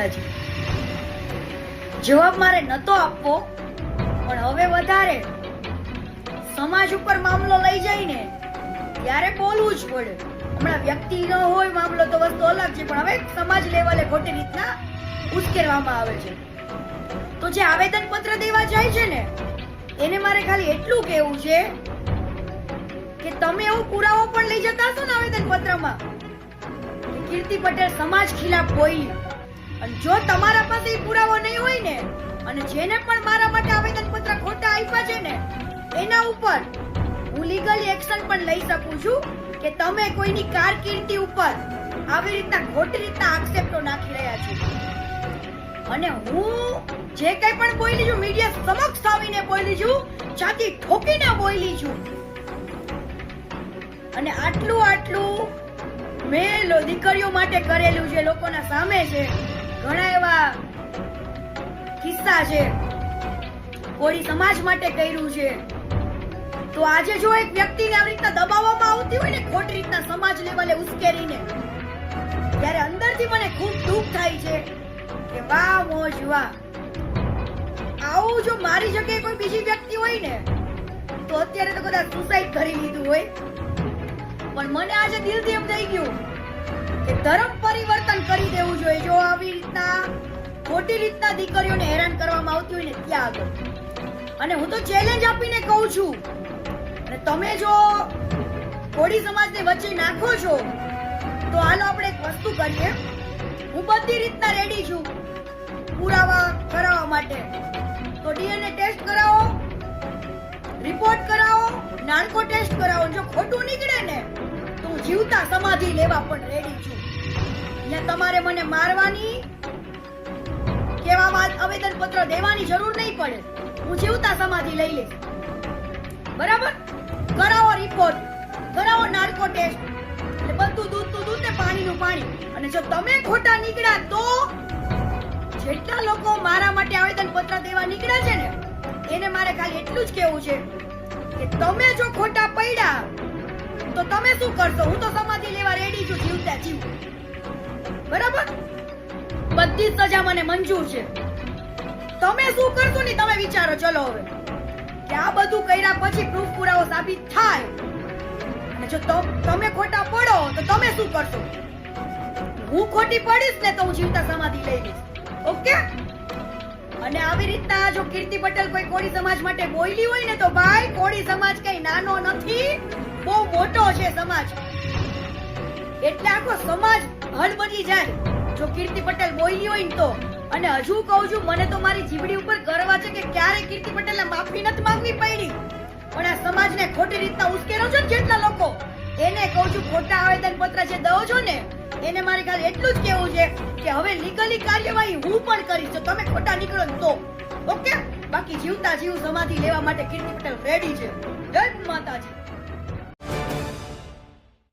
માતાજી. જવાબ મારે નતો આપવો, પણ હવે વધારે. સમાજ ઉપર મામલો લઈ જાય ને ત્યારે બોલવું જ પડે. હમણાં વ્યક્તિ ન હોય, મામલો તો વસ્તુ અલગ છે, પણ હવે સમાજ લેવલે ખોટી રીતના ઉશ્કેરવામાં આવે છે. તો જે આવેદન પત્ર દેવા જાય છે ને, એને મારે ખાલી એટલું કહેવું છે કે તમે એવો પુરાવો પણ લઈ જતા હશો ને આવેદન પત્રમાં કીર્તિ પટેલ સમાજ ખિલાફ બોલી અને જો તમારા પાસે પુરાવો નહીં હોય ને, અને જેને પણ મારા માટે આવેદન પત્ર ખોટા આપ્યા છે ને, એના ઉપર હું લીગલી એક્શન પણ લઈ શકું છું કે તમે કોઈની કારકિર્દી ઉપર આવી રીતના ખોટી રીતના આક્ષેપો નાખી રહ્યા છો. અને હું જે કંઈ પણ બોલી છું મીડિયા સમક્ષ આવીને બોલી છું છાતી ઠોકીને બોલી છું. અને આટલું આટલું મેં દીકરીઓ માટે કરેલું છે લોકોના સામે છે ઘણા એવા કિસ્સા છે. કોળી સમાજ માટે કર્યું છે. તો આજે જો એક વ્યક્તિને આવી રીતના દબાવવામાં આવતી હોય ને, ખોટી રીતના સમાજ લેવલે ઉશ્કેરીને, ત્યારે અંદરથી મને ખૂબ દુઃખ થાય છે કે વાહ મોજ વાહ આવું જો મારી જગ્યાએ કોઈ બીજી વ્યક્તિ હોય ને, તો અત્યારે તો કદાચ સુસાઇડ કરી લીધું હોય. પણ મને આજે દિલથી એમ થઈ ગયું કે ધર્મ પરિવર્તન કરી રીતના, ખોટી રીતના દીકરીઓને હેરાન કરવામાં આવતી હોય ને ત્યાં આગળ. અને હું તો ચેલેન્જ આપીને કહું છું, અને તમે જો કોળી સમાજને વચ્ચે નાખો છો, તો હાલો આપણે એક વસ્તુ કરીએ. હું બધી રીતના રેડી છું પુરાવા કરાવવા માટે. તો ડીએનએ ટેસ્ટ કરાવો રિપોર્ટ કરાવો નાર્કો ટેસ્ટ કરાવો. જો ખોટું નીકળે ને, તો હું જીવતા સમાધિ લેવા પણ રેડી છું. ને તમારે મને મારવાની આવેદન પત્ર દેવાની જરૂર નહીં પડે. હું જીવતા સમાધિ લઈ લઈશ. બરાબર? કરાવો રિપોર્ટ કરાવો નાર્કો ટેસ્ટ એટલે બધું દૂધ તો દૂધ ને પાણીનું પાણી. અને જો તમે ખોટા નીકળ્યા તો જેટલા લોકો મારા માટે આવેદન પત્ર દેવા નીકળ્યા છે ને, એને મારે ખાલી એટલું જ કહેવું છે કે તમે જો ખોટા પડ્યા, તો તમે શું કરશો? હું તો સમાધિ લેવા રેડી છું, જીવતા જીવ. બરાબર? બધી સજા મને મંજૂર છે. તમે શું કરશો ને તમે વિચારો, ચલો હવે. કે આ બધું કર્યા પછી પ્રૂફ પુરાવો સાબિત થાય. અને જો તમ- ખોટા પડો, તો તમે શું કરશો? હું ખોટી પડીશ ને તો હું જીવતા સમાધિ લઈ લઈશ. ઓકે? અને આવી રીતના જો કીર્તિ પટેલ કોઈ કોળી સમાજ માટે બોલી હોય ને તો ભાઈ, કોળી સમાજ કઈ નાનો નથી. બહુ મોટો છે સમાજ. એટલે આખો સમાજ હળબડી જાય. જો કીર્તિ પટેલ બોલી હોય ને તો. અને હજુ કહું છું, મને તો મારી જીવડી ઉપર ગર્વ છે કે ક્યારે કીર્તિ પટેલને માફી નથી માંગવી પડી. પણ આ સમાજને ખોટી રીતના ઉશ્કેરો છો ને જેટલા લોકો, એને કહું છું, ખોટા આવેદન પત્ર જે દો છો ને, એને મારી ખાલી એટલું જ કેવું છે કે હવે લીગલી કાર્યવાહી હું પણ કરીશ તમે ખોટા નીકળો તો. ઓકે? બાકી જીવતા જીવ સમાધિ લેવા માટે કીર્તિ પટેલ રેડી છે. જય માતાજી.